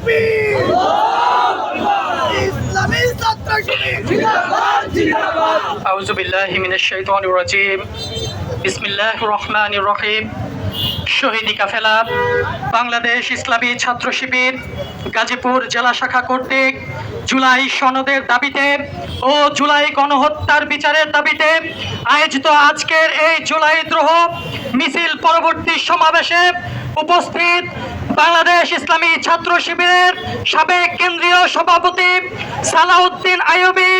takbir! Bangladesh ইসলামী ছাত্র শিবির গাজীপুর জেলা শাখা কর্তৃক জুলাই সনদের দাবিতে ও জুলাই গণহত্যার বিচারের দাবিতে আয়োজিত আজকের এই জুলাই দ্রোহ মিছিল পরবর্তী সমাবেশে উপস্থিত বাংলাদেশ ইসলামী ছাত্র শিবিরের সাবেক কেন্দ্রীয় সভাপতি সালাউদ্দিন আইয়ুবী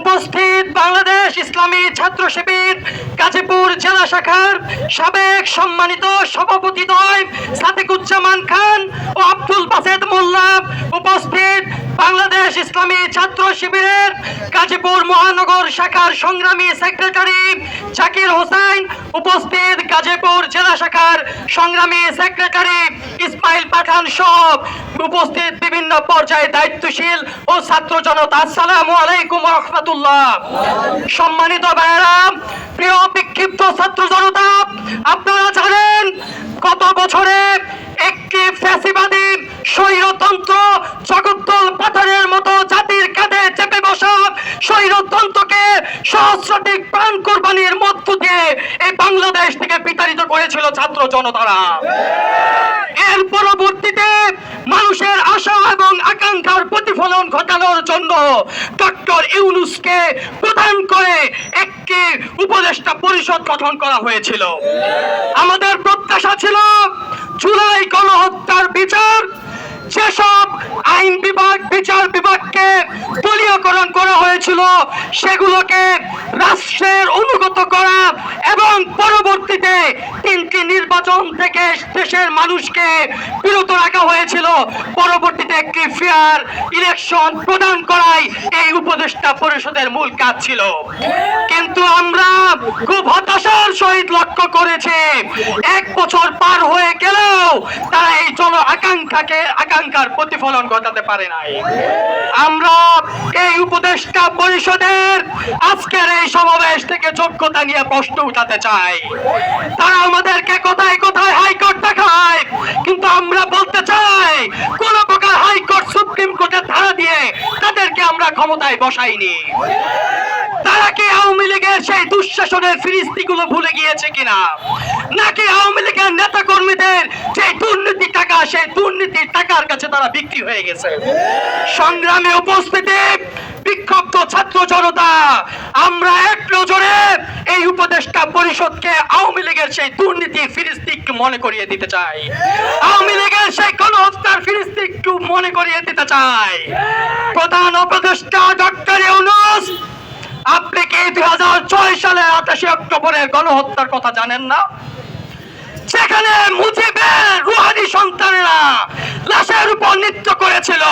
উপস্থিত বাংলাদেশ ইসলামী ছাত্র শিবির গাজীপুর জেলা শাখার সাবেক সম্মানিত সভাপতিদ্বয় সাদিকুজ্জামান খান ও আব্দুল বাসেদ মোল্লা উপস্থিত বাংলাদেশ ইসলামী ছাত্র শিবিরের গাজীপুর মহানগর শাখার সংগ্রামী সেক্রেটারি জাকির হোসেন, উপস্থিত গাজীপুর জেলা শাখার সংগ্রামী সেক্রেটারি ইসমাইল পাঠান সব উপস্থিত বিভিন্ন পর্যায়ে দায়িত্বশীল ও ছাত্র জনতা। আসসালামু আলাইকুম রহমতুল্লাহ। সম্মানিত ভাইয়েরা, প্রিয় বিক্ষিপ্ত ছাত্র জনতা, আপনারা জানেন, গত বছরে একটি ফ্যাসিবাদী স্বৈরতন্ত্র জগদ্দল পাথরের মতো জাতির কাঁধে চেপে বসা স্বৈরতন্ত্রকে সহস্রাধিক প্রাণ কোরবানির মধ্য দিয়ে এই বাংলাদেশ বিতাড়িত করেছিল ছাত্র জনতারা। এর পরবর্তীতে মানুষের আশা এবং আকাঙ্ক্ষার প্রতিফলন ঘটানোর জন্য ডক্টর ইউনুসকে প্রদান করে একটি উপদেষ্টা পরিষদ গঠন করা হয়েছিল। আমাদের প্রত্যাশা ছিল জুলাই গণহত্যার বিচার, যেসব আইন বিভাগ, বিচার বিভাগকে দলীয়করণ করা হয়েছিল, সেগুলোকে রাষ্ট্রের অনুগত করা এবং পরবর্তীতে তিনটি নির্বাচন থেকে দেশের মানুষকে বিরত রাখা হয়েছিল। পরবর্তীতে একটি ফেয়ার ইলেকশন প্রদান করাই এই উপদেষ্টা পরিষদের মূল কাজ ছিল। কিন্তু আমরা খুব হতাশার সহিত লক্ষ্য করেছি। এক বছর পার হয়ে গেলেও তারা এই জন আকাঙ্ক্ষাকে আকাঙ্ক্ষার প্রতিফলন ঘটাতে পারে নাই। আমরা এই উপদেষ্টা পরিষদের আজকের এই সমাবেশ থেকে যোগ্যতা নিয়ে প্রশ্ন উঠাতে চাই। তারা আমাদেরকে কোথায় কোথায় হাইকোর্ট দেখায়, কিন্তু আমরা বলতে চাই কোন প্রকার হাইকোর্ট সুপ্রিম কোর্টের ধারা দিয়ে তাদেরকে আমরা ক্ষমতায় বসাইনি। তারা কি আওয়ামী লীগের সেই দুঃশাসনের ফিরিস্তিগুলো ভুলে গিয়েছে কিনা? নাকি আওয়ামী লীগের নেতা কর্মীদের সেই দুর্নীতি টাকা, সেই দুর্নীতির টাকার কাছে তারা বিক্রি হয়ে গেছে? সংগ্রামে উপস্থিতি, বিক্ষুব্ধ ছাত্র জনতা, আমরা নজরে এই উপদেষ্টা পরিষদকে আওয়ামী লীগের সেই দুর্নীতি ফিরিস্তিক মনে করিয়ে দিতে চাই আওয়ামী লীগের সেই গণহত্যার ফিরিস্তিক মনে করিয়ে দিতে চাই প্রধান উপদেষ্টা ডক্টর ইউনুস, আপনি কি দুই হাজার ছয় সালের আঠাশে অক্টোবরের গণহত্যার কথা জানেন না? সেখানে মুজিবের রুহানি সন্তানেরা লাশের উপর নৃত্য করেছিল।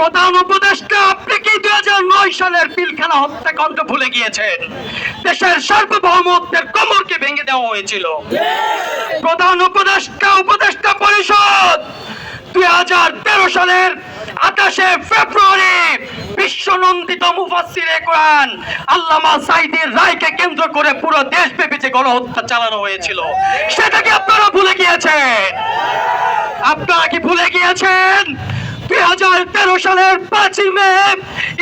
প্রধান উপদেষ্টা আপনি কি দুই হাজার নয় সালের পিলখানা হত্যাকাণ্ড ভুলে গিয়েছেন দেশের সার্বভৌমত্বের কোমরকে ভেঙে দেওয়া হয়েছিল। প্রধান উপদেষ্টা উপদেষ্টা পরিষদ দুই হাজার তেরো সালের আঠাশে ফেব্রুয়ারি বিশ্বনন্দিত মুফাসসিরে কোরআন আল্লামা সাইদের রায়কে কেন্দ্র করে পুরো দেশব্যাপী যে গণহত্যা চালানো হয়েছিল সেটাকে আপনারা ভুলে গিয়েছেন? আপনারা কি ভুলে গিয়েছেন? দুই হাজার তেরো সালের পাঁচই মে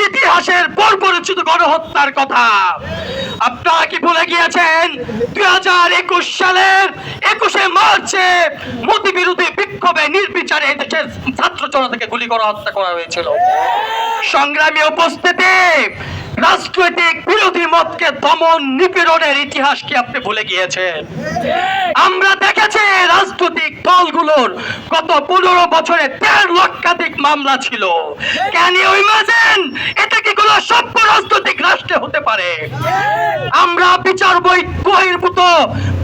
ইতিহাসের বর্বরচিত গণহত্যার কথা। আপনারা কি ভুলে গিয়েছেন? দুই হাজার একুশ সালের একুশে মার্চে মোদী বিরোধী বিক্ষোভে নির্বিচারে দেশের ছাত্র জনতাকে গুলি করা হত্যা করা হয়েছিল। সংগ্রামী উপস্থিতি রাজনৈতিক বিরোধী মতকে দমন নিপীড়নের ইতিহাস কি আপনি ভুলে গিয়েছেন? আমরা দেখেছি রাজনৈতিক দলগুলোর গত পনেরো বছরে দেড় লক্ষাধিক মামলা ছিল। ক্যান ইউ ইমাজিন এটা কি কোনো সভ্য রাজনৈতিক রাষ্ট্রে হতে পারে? আমরা বিচার বই বহির্ভূত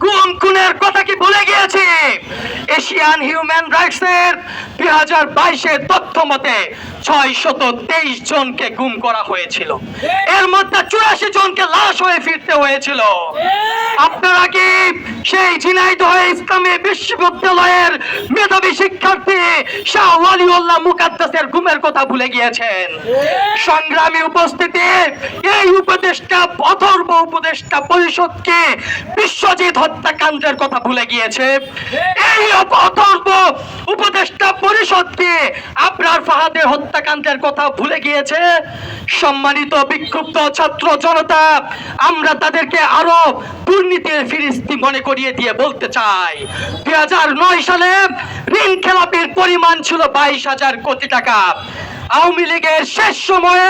গুম খুনের কথা কি ভুলে গিয়েছি? এশিয়ান হিউম্যান রাইটস এর দুই হাজার বাইশের তথ্য মতে ছয় শত তেইশ জনকে গুম করা হয়েছিল। এর মধ্যে চুরাশি জনকে লাশ হয়ে ফিরতে হয়েছিল। আপনারা কি সেই ঝিনাইদহ ইসলামী বিশ্ববিদ্যালয়ের মেধাবী শিক্ষার্থী শাহ ওয়ালিউল্লাহ মুকাদ্দাসের গুমের কথা ভুলে গিয়েছেন? সংগ্রামী উপস্থিতি, এই উপদেষ্টা, অথর্ব উপদেষ্টা পরিষদকে বিশ্বজিৎ হত্যাকাণ্ডের কথা ভুলে গিয়েছে? এই অথর্ব উপদেষ্টা পরিষদকে আপনার ফাহাদের হত্যাকাণ্ডের কথা ভুলে গিয়েছে। সম্মানিত বিক্ষুব্ধ ছাত্র জনতা, আমরা তাদেরকে আরও দুর্নীতির ফিরিস্তি মনে করিয়ে দিয়ে বলতে চাই। দুই হাজার নয় সালে ঋণ খেলাপির পরিমাণ ছিল বাইশ হাজার কোটি টাকা। আওয়ামী লীগের শেষ সময়ে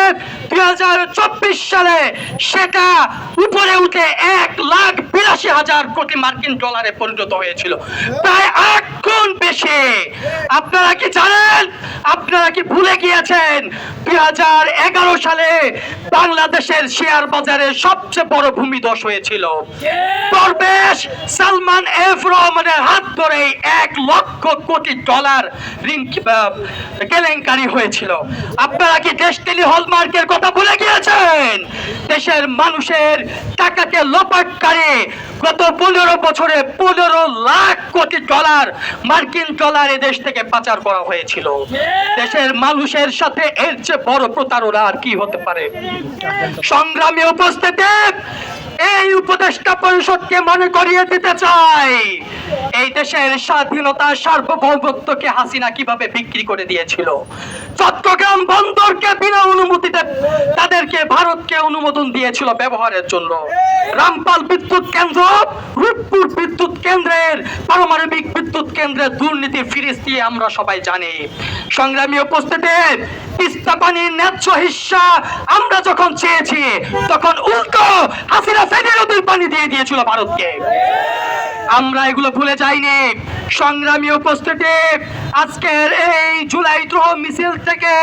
দুই হাজার চব্বিশ সালে সেটা উপরে উঠে এক লাখ বিরাশি হাজার কোটি মার্কিন ডলারে পরিণত হয়েছিল। প্রায় আট গুণ বেশি। আপনারা কি জানেন? আপনারা কি ভুলে গিয়েছেন? দুই হাজার এগারো সালে বাংলাদেশের শেয়ার বাজারে সবচেয়ে বড় ভূমিধস হয়েছিল। পরবেশ সালমান এফ রহমানের হাত ধরেই এক লক্ষ কোটি ডলার ঋণ কেলেঙ্কারি হয়েছিল। আপনারা কি দেশটিনি হলমার্কের কথা ভুলে গিয়েছেন? দেশের মানুষের টাকাকে লোপাটকারী গত পনেরো বছরে পনেরো লাখ কোটি ডলার মার্কিন ডলার দেশ থেকে পাচার করা হয়েছিল। দেশের মানুষের সাথে এর চেয়ে বড় প্রতারণা আর কি হতে পারে? সংগ্রামী উপস্থিতি, এই উপদেষ্টা পরিষদকে মনে করিয়ে দিতে চাই। এই দেশের স্বাধীনতা সার্বভৌমত্বকে হাসিনা কীভাবে বিক্রি করে দিয়েছিল? চট্টগ্রাম বন্দরকে বিনা অনুমতিতে তাদেরকে ভারতকে অনুমোদন দিয়েছিল ব্যবহারের জন্য। রামপাল বিদ্যুৎ কেন্দ্র, রূপপুর বিদ্যুৎ কেন্দ্রের, পারমাণবিক বিদ্যুৎ কেন্দ্রের দুর্নীতি ফিরিস দিয়ে আমরা সবাই জানি। সংগ্রামী উপস্থিতি তিস্তা ন্যায্য হিস্সা আমরা যখন চেয়েছি, তখন উল্টো হাসিনা ফেনী পানি দিয়ে দিয়েছিল ভারতকে। আমরা এগুলো ভুলে যাইনি। সংগ্রামী উপস্থিতি, আজকের এই জুলাই দ্রোহ মিছিল থেকে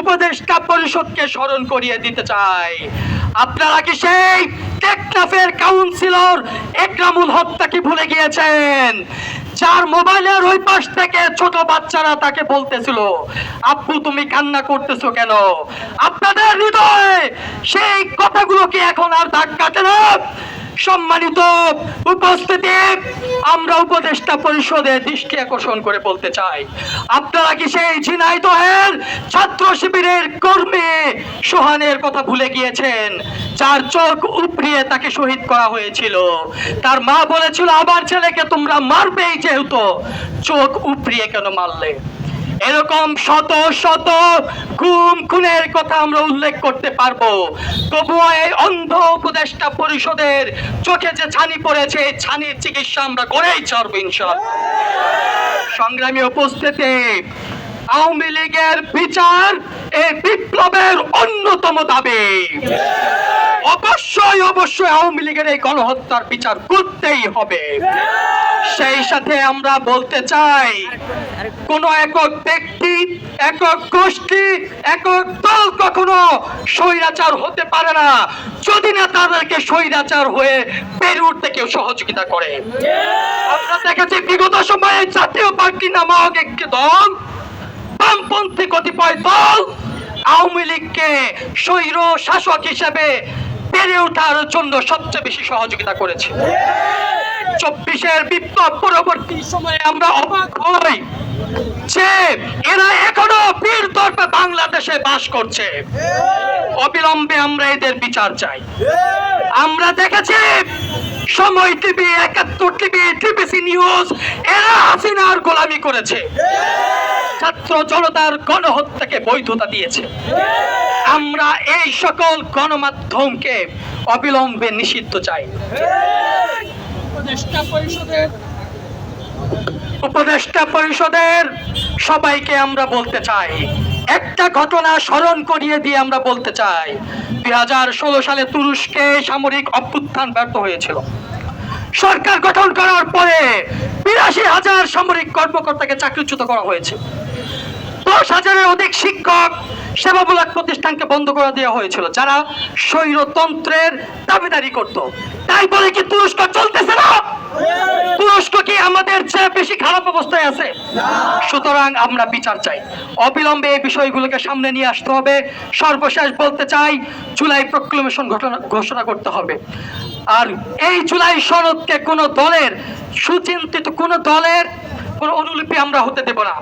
উপদেষ্টা পরিষদকে স্মরণ করিয়ে দিতে চাই। আপনারা কি সেই টেকনাফের কাউন্সিলর একরামুল হত্যা কি ভুলে গিয়েছেন? যার মোবাইলের ওই পাশ থেকে ছোট বাচ্চারা তাকে বলতেছিল, আব্বু, তুমি কান্না করতেছো কেন? আপনাদের হৃদয়ে সেই কথাগুলো কি এখন আর দাগ কাটে না? সম্মানিত উপস্থিতি, আমরা উপদেষ্টা পরিষদের দৃষ্টি আকর্ষণ করে বলতে চাই। আপনারা কি সেই ঝিনাইদহের ছাত্র শিবিরের কর্মী সোহানের কথা ভুলে গিয়েছেন? যার চোখ উপড়িয়ে তাকে শহীদ করা হয়েছিল। তার মা বলেছিল, আমার ছেলেকে তোমরা মারবেই যেহেতু। চোখ উপড়িয়ে কেন মারলে? এরকম শত শত গুম, খুনের কথা আমরা উল্লেখ করতে পারব। তবুও এই অন্ধ উপদেষ্টা পরিষদের চোখে যে ছানি পড়েছে, এই ছানির চিকিৎসা আমরা করেই ছাড়বো ইনশাল সংগ্রামী উপস্থিতি আওয়ামী লীগের বিচার এই বিপ্লবের অন্যতম দাবি। অবশ্যই অবশ্যই আওয়ামী লীগের এই গণহত্যার বিচার করতেই হবে। সেই সাথে আমরা বলতে চাই, কোন একক ব্যক্তি, একক গোষ্ঠী, একক দল কখনো স্বৈরাচার হতে পারে না। যদি না, তাদেরকে স্বৈরাচার হয়ে পেরে উঠতে কেউ সহযোগিতা করে। আমরা দেখেছি বিগত সময়ে জাতীয় পার্টি নামক একটি দল বামপন্থী কতিপয় দল আওয়ামী লীগকে স্বৈর শাসক হিসেবে বেড়ে ওঠার জন্য সবচেয়ে বেশি সহযোগিতা করেছে। চব্বিশের বিপ্লব পরবর্তী সময়ে আমরা অবাক হই যে এরা এখনও বীর দর্পে বাংলাদেশে বাস করছে। অবিলম্বে আমরা এদের বিচার চাই। আমরা দেখেছি সময় টিভি, একাত্তর টিভি টিভিসি নিউজ, এরা হাসিনার গোলামি করেছে। ছাত্র জনতার গণহত্যাকে বৈধতা দিয়েছে। আমরা এই সকল গণমাধ্যমকে অবিলম্বে নিষিদ্ধ চাই। উপদেষ্টা পরিষদের উপদেষ্টা পরিষদের সবাইকে আমরা বলতে চাই। একটা ঘটনা স্মরণ করিয়ে দিয়ে আমরা বলতে চাই। দুই হাজার ষোলো সালে তুরস্কে সামরিক অভ্যুত্থান ব্যর্থ হয়েছিল। সরকার গঠন করার পরে বিরাশি হাজার সামরিক কর্মকর্তাকে চাকরিচ্যুত করা হয়েছে। দশ হাজারের অধিক শিক্ষক সেবামূলক প্রতিষ্ঠানকে বন্ধ করে দেওয়া হয়েছিল, যারা স্বৈরতন্ত্রের দাবিদারি করত। তাই বলে কি তুরস্ক চলতেছে না? তুরস্ক কি আমাদের চেয়ে বেশি খারাপ অবস্থায় আছে? সুতরাং আমরা বিচার চাই। অবিলম্বে এই বিষয়গুলোকে সামনে নিয়ে আসতে হবে। সর্বশেষ বলতে চাই, জুলাই প্রক্লেমেশন ঘটনা ঘোষণা করতে হবে। আর এই জুলাই সনদকে কোনো দলের, সুচিন্তিত কোনো দলের কোনো অনুলিপি আমরা হতে দেব না।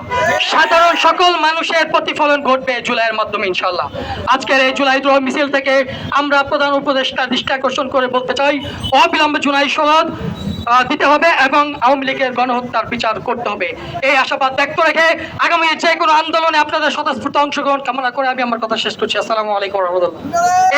সাধারণ সকল মানুষের প্রতিফলন ঘটবে জুলাইয়ের মাধ্যমে ইনশাল্লাহ আজকের এই জুলাই দ্রোহ মিছিল থেকে আমরা প্রধান উপদেষ্টা দৃষ্টি আকর্ষণ করে বলতে চাই, অবিলম্বে জুলাই সনদ দিতে হবে এবং আওয়ামী লীগের গণহত্যার বিচার করতে হবে। এই আশাবাদ ব্যক্ত রেখে আগামী যে কোনো আন্দোলনে আপনাদের স্বতঃস্ফূর্ত অংশগ্রহণ কামনা করে আমি আমার কথা শেষ করছি। আসসালামু আলাইকুম রহমতুল্লাহ।